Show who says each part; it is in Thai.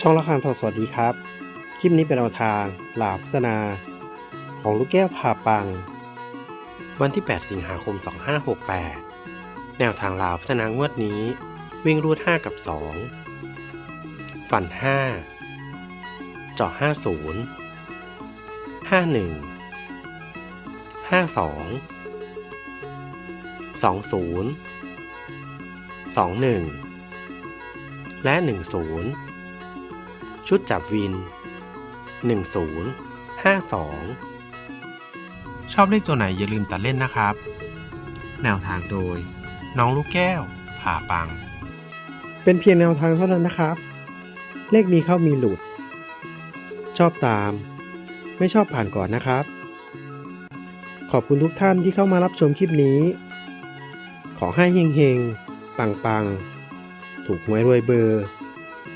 Speaker 1: ช่องละครทอสวัสดีครับ คลิปนี้เป็นแนวทางหลาพัฒนา ของลูกแก้วผ่าปัง วันที่ 8 สิงหาคม 2568 แนวทางลาวพัฒนางวดนี้ วิ่งรูด 5 กับ 2 ฝัน 5 เจาะ 50 51 52 20 21 และ 10 ชุดจับวิน 1052 ชอบเลขตัวไหนอย่าลืมตัดเล่นนะครับ แนวทางโดย น้องลูกแก้ว ผ่าปัง เป็นเพียงแนวทางเท่านั้นนะครับ เลขมีเข้ามีหลุด ชอบตาม ไม่ชอบผ่านก่อนนะครับ ขอบคุณทุกท่านที่เข้ามารับชมคลิปนี้ ขอให้เฮงๆ ปังๆ ถูกหวยรวยเบอร์